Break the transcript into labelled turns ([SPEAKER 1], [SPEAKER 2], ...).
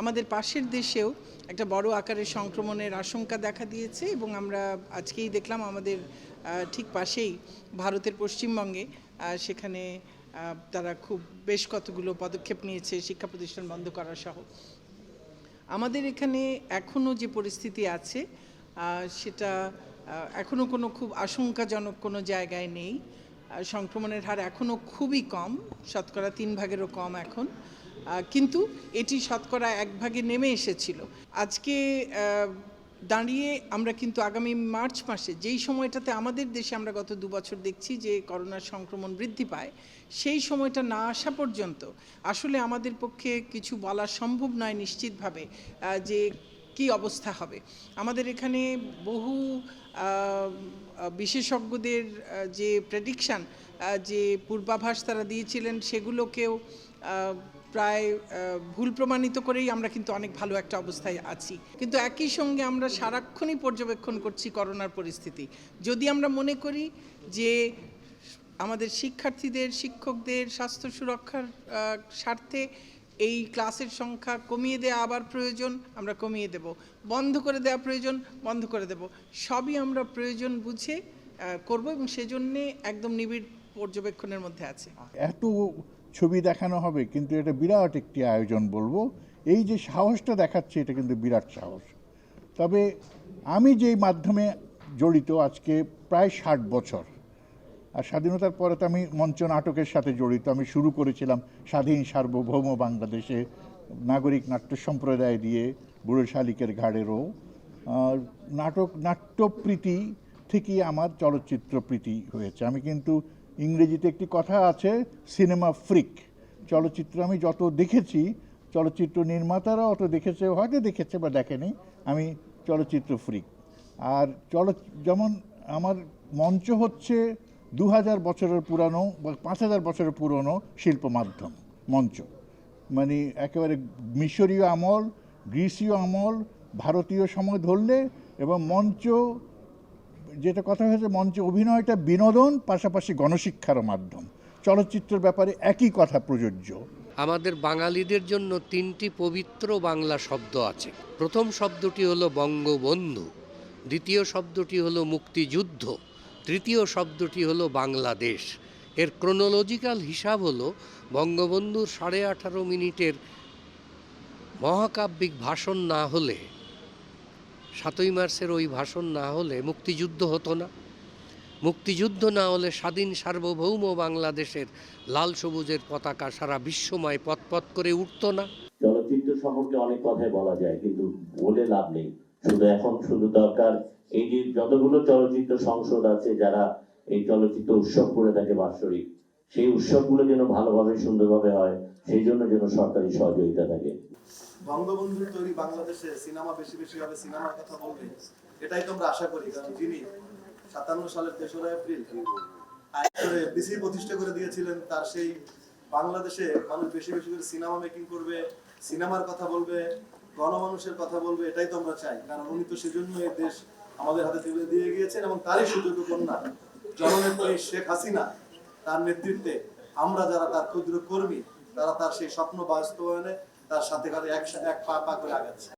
[SPEAKER 1] আমাদের পাশের দেশেও একটা বড় আকারের সংক্রমণের আশঙ্কা দেখা দিয়েছে এবং আমরা আজকেই দেখলাম আমাদের ঠিক পাশেই ভারতের পশ্চিমবঙ্গে সেখানে তারা খুব বেশ কতগুলো পদক্ষেপ নিয়েছে শিক্ষা প্রতিষ্ঠান বন্ধ করা সহ। আমাদের এখানে এখনও যে পরিস্থিতি আছে সেটা এখনও কোনো খুব আশঙ্কাজনক কোনো জায়গায় নেই। সংক্রমণের হার এখনও খুবই কম, শতকরা তিন ভাগেরও কম এখন। কিন্তু এটি শতকরা এক ভাগে নেমে এসেছিল। আজকে দাঁড়িয়ে আমরা কিন্তু আগামী মার্চ মাসে যেই সময়টাতে আমাদের দেশে আমরা গত দু বছর দেখছি যে করোনার সংক্রমণ বৃদ্ধি পায়, সেই সময়টা না আসা পর্যন্ত আসলে আমাদের পক্ষে কিছু বলা সম্ভব নয় নিশ্চিতভাবে যে কি অবস্থা হবে? আমাদের এখানে বহু বিশেষজ্ঞদের যে প্রেডিকশান যে পূর্বাভাস তারা দিয়েছিলেন সেগুলোকেও প্রায় ভুল প্রমাণিত করেই আমরা কিন্তু অনেক ভালো একটা অবস্থায় আছি। কিন্তু একই সঙ্গে আমরা সারাক্ষণই পর্যবেক্ষণ করছি করোনার পরিস্থিতি। যদি আমরা মনে করি যে আমাদের শিক্ষার্থীদের, শিক্ষকদের স্বাস্থ্য সুরক্ষার স্বার্থে এই ক্লাসের সংখ্যা কমিয়ে দেওয়া আবার প্রয়োজন, আমরা কমিয়ে দেব। বন্ধ করে দেওয়া প্রয়োজন, বন্ধ করে দেব। সবই আমরা প্রয়োজন বুঝে করব এবং সেজন্যে একদম নিবিড় পর্যবেক্ষণের মধ্যে আছে।
[SPEAKER 2] এত ছবি দেখানো হবে, কিন্তু এটা বিরাট একটি আয়োজন বলব। এই যে সাহসটা দেখাচ্ছে, এটা কিন্তু বিরাট সাহস। তবে আমি যেই মাধ্যমে জড়িত আজকে প্রায় ষাট বছর আর স্বাধীনতার পরে তো আমি মঞ্চ নাটকের সাথে জড়িত। আমি শুরু করেছিলাম স্বাধীন সার্বভৌম বাংলাদেশে নাগরিক নাট্য সম্প্রদায় দিয়ে বুড়ো শালিকের ঘাড়েরও। নাটক, নাট্যপ্রীতি থেকেই আমার চলচ্চিত্র প্রীতি হয়েছে। আমি কিন্তু ইংরেজিতে একটি কথা আছে, সিনেমা ফ্রিক। চলচ্চিত্র আমি যত দেখেছি, চলচ্চিত্র নির্মাতারা অত দেখেছে, হয়তো দেখেছে বা দেখেনি, আমি চলচ্চিত্র ফ্রিক। আর চল যেমন আমার মঞ্চ হচ্ছে দু হাজার বছরের পুরানো বা পাঁচ হাজার বছরের পুরনো শিল্প মাধ্যম, মঞ্চ। মানে একেবারে মিশরীয় আমল, গ্রিসীয় আমল, ভারতীয় সময় ধরলে এবং মঞ্চ, যেটা কথা হয়েছে, মঞ্চে অভিনয়টা বিনোদন, পাশাপাশি গণশিক্ষার মাধ্যম। চলচ্চিত্রের ব্যাপারে একই কথা প্রযোজ্য।
[SPEAKER 3] আমাদের বাঙালিদের জন্য তিনটি পবিত্র বাংলা শব্দ আছে। প্রথম শব্দটি হলো বঙ্গবন্ধু, দ্বিতীয় শব্দটি হলো মুক্তিযুদ্ধ তৃতীয় শব্দটি হলো বাংলাদেশ। এর ক্রোনোলজিক্যাল হিসাব হলো বঙ্গবন্ধুর সাড়ে আঠারো মিনিটের মহাকাব্যিক ভাষণ না হলে, সাতই মার্চের ওই ভাষণ না হলে মুক্তিযুদ্ধ হতো না। মুক্তিযুদ্ধ না হলে স্বাধীন সার্বভৌম বাংলাদেশের লাল সবুজের পতাকা সারা বিশ্বময় পথপথ করে উঠতো না।
[SPEAKER 4] চলচ্চিত্র সম্পর্কে অনেক কথাই বলা যায়, কিন্তু বলে লাভ নেই। শুধু এখন শুধু দরকার এই যে যতগুলো চলচ্চিত্র সংসদ আছে যারা এই চলচ্চিত্র উৎসব করে থাকে বাৎসরিক, সেই উৎসবগুলো যেন ভালোভাবে, সুন্দরভাবে হয়, সেই জন্য যেন সরকারি সহযোগিতা থাকে।
[SPEAKER 5] তৈরি বাংলাদেশে সিনেমা বেশি বেশি হবে সিনেমার কথা বলবে, এটাই আশা করি, কারণ যিনি সাতান্ন সালের তেসরা এপ্রিল বিসি প্রতিষ্ঠা করে দিয়েছিলেন, তার সেই বাংলাদেশে মানুষ বেশি বেশি করে সিনেমা মেকিং করবে, সিনেমার কথা বলবে গণমানুষের কথা বলবে, এটাই তো আমরা চাই। কারণ উনি তো সেজন্য এই দেশ আমাদের হাতে তুলে দিয়ে গিয়েছেন এবং তারই সুযোগ্য কন্যা। জননেত্রী শেখ হাসিনা, তার নেতৃত্বে আমরা যারা তার ক্ষুদ্র কর্মী, তারা তার সেই স্বপ্ন বাস্তবায়নে তার সাথে সাথে এক পা পা করে আগাচ্ছে।